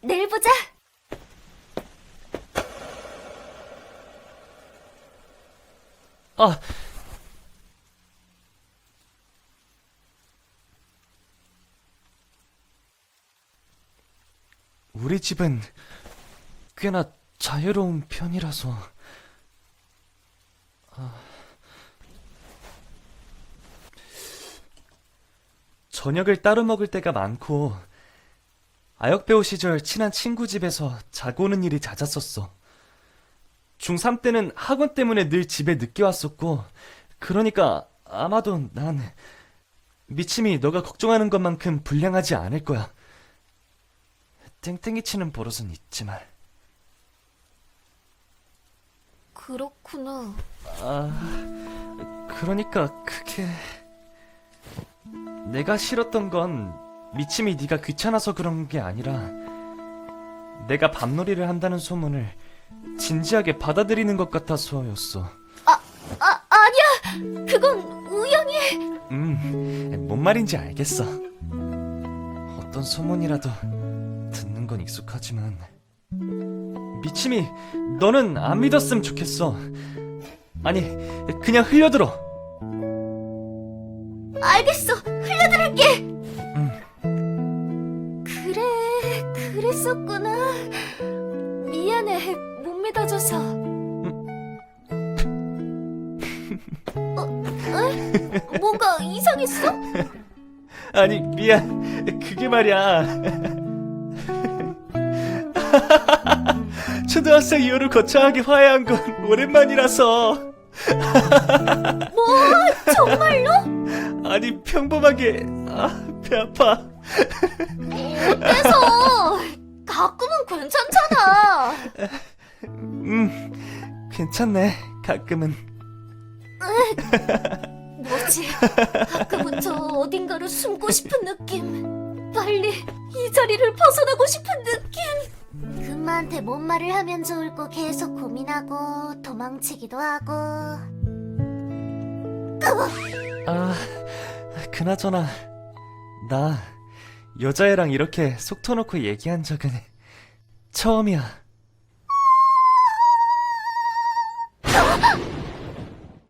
내일 보자. 아. 우리 집은 꽤나 자유로운 편이라서. 아... 저녁을 따로 먹을 때가 많고, 아역 배우 시절 친한 친구 집에서 자고 오는 일이 잦았었어. 중3 때는 학원 때문에 늘 집에 늦게 왔었고, 그러니까 아마도 난 미침이 너가 걱정하는 것만큼 불량하지 않을 거야. 땡땡이 치는 버릇은 있지만. 그렇구나. 아, 그러니까 그게 내가 싫었던 건 미침이 네가 귀찮아서 그런 게 아니라 내가 밤놀이를 한다는 소문을 진지하게 받아들이는 것 같아서였어. 아, 아니야! 그건 우연히! 음, 뭔 말인지 알겠어. 어떤 소문이라도 듣는 건 익숙하지만 미침이 너는 안 믿었으면 좋겠어. 아니, 그냥 흘려들어. 알겠어! 흘려드릴게! 그랬었구나. 미안해, 못 믿어줘서. 어, 에? 뭔가 이상했어? 아니 미안 그게 말이야 초등학생 이후로 거창하게 화해한 건 오랜만이라서 뭐, 정말로? 아니 평범하게 아, 배 아파 어때서? 가끔은 괜찮잖아. 음 괜찮네 가끔은 뭐지? 가끔은 저 어딘가로 숨고 싶은 느낌. 빨리 이 자리를 벗어나고 싶은 느낌. 금마한테 뭔 말을 하면 좋을까 계속 고민하고 도망치기도 하고. 아 그나저나 나 여자애랑 이렇게 속 터놓고 얘기한 적은 처음이야